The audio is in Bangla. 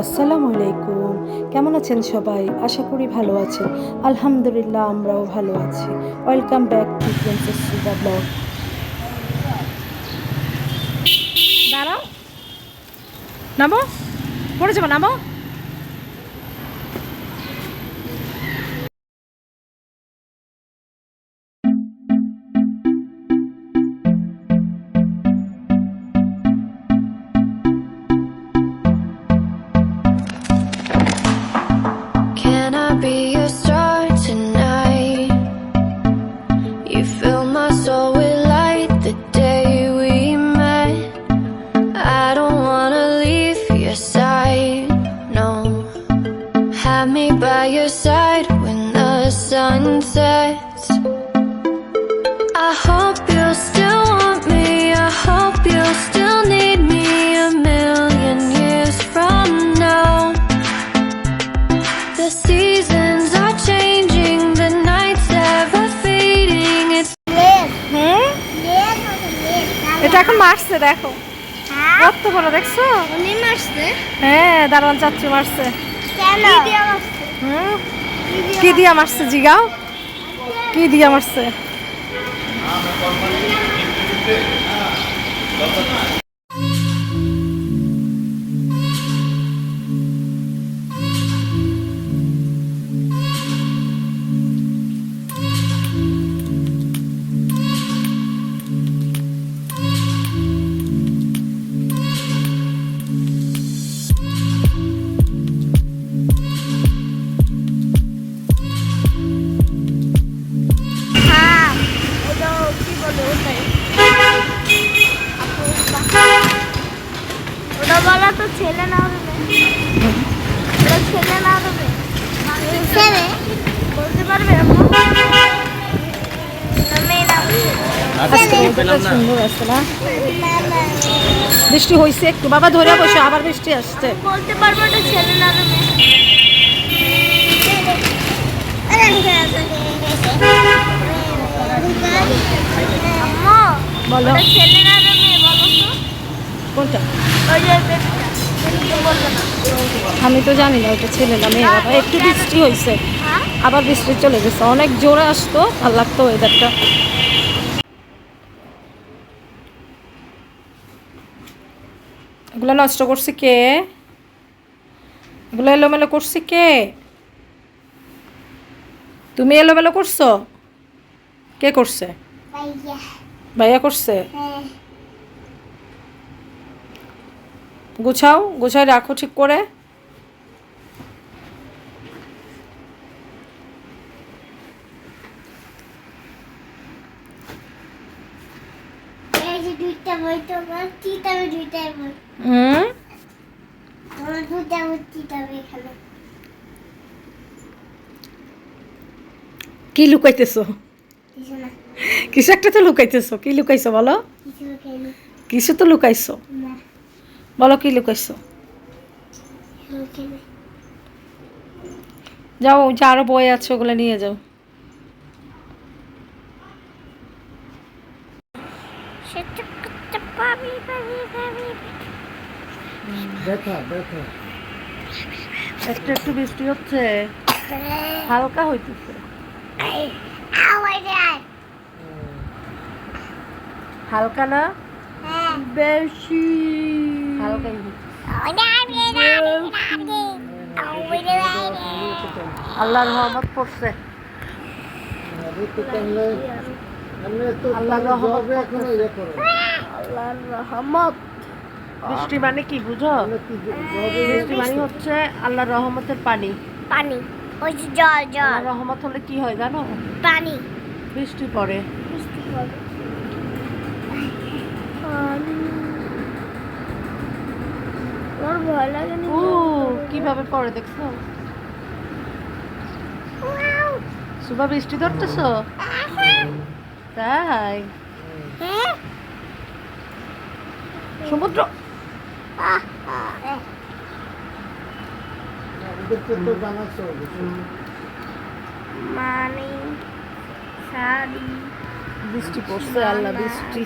আসসালামু আলাইকুম। কেমন আছেন সবাই? আশা করি ভালো আছেন। আলহামদুলিল্লাহ, আমরাও ভালো আছি। Welcome back to princess Sudha vlog দাঁড়াও। নামো। পড়ে যাব, নামো। the sun sets. I hope you'll still want me. I hope you'll still need me a million years from now. The seasons are changing, the nights ever fading. It's হুম এটা এখন মারছে দেখো কত বড় দেখছো হ্যাঁ দারোয়ান চাচ্ছু মারছে হুম কি দিয়া মারছে জিগাও কি দিয়া মারছে? ছেলে না হবে ওটা ছেলে না হবে ছেলে? বলতে পারবে আছে বৃষ্টি হয়েছে একটু। বাবা ধরে বসে আবার বৃষ্টি আসছে। বলতে পারব ছেলে না বলো। ছেলে না হবে বলো তো। কোনটা? আমি তো জানি না ওটা ছেলে না মেয়ে বাবা একটু বৃষ্টি হয়েছে হ্যাঁ আবার বৃষ্টি চলে গেছে অনেক জোরে আসতো আর লাগতো ওয়েদারটা এগুলো নষ্ট করছে কে? এগুলো এলোমেলো করছে কে? তুমি এলোমেলো করছ? কে করছে? ভাইয়া। ভাইয়া করছে হ্যাঁ গুছাও গুছাই রাখো ঠিক করে এই যে দুইটা বই তো আমার চিতাবে দুইটা বই হুম আমার দুইটা বই চিতাবে এখানে। কি লুকাইতেছো? কিছু একটা তো লুকাইতেছো কি লুকাইছো বলো? কিছু তো লুকাইছো। বলো কি লুকাইছো? যাও ওই যে আরও বই আছে ওগুলো নিয়ে যাও। একটু একটু বৃষ্টি হচ্ছে। হালকা হইতেছে। হালকা না? হ্যাঁ। বেশি। আল্লাহর রহমত পড়ছে। আল্লাহর রহমত বৃষ্টি মানে কি বুঝো? বৃষ্টি মানে হচ্ছে আল্লাহর রহমতের পানি। পানি। ওই যে জল জল। রহমত হলে কি হয় জানো? পানি। বৃষ্টি পড়ে। বৃষ্টি পড়ে। আমার ভয় লাগে না। ও কীভাবে পড়ে দেখছ? সুবা বৃষ্টি ধরতেছ? তাই? সমুদ্র। মানে শাড়ি বৃষ্টি পড়ছে আল্লাহ বৃষ্টি।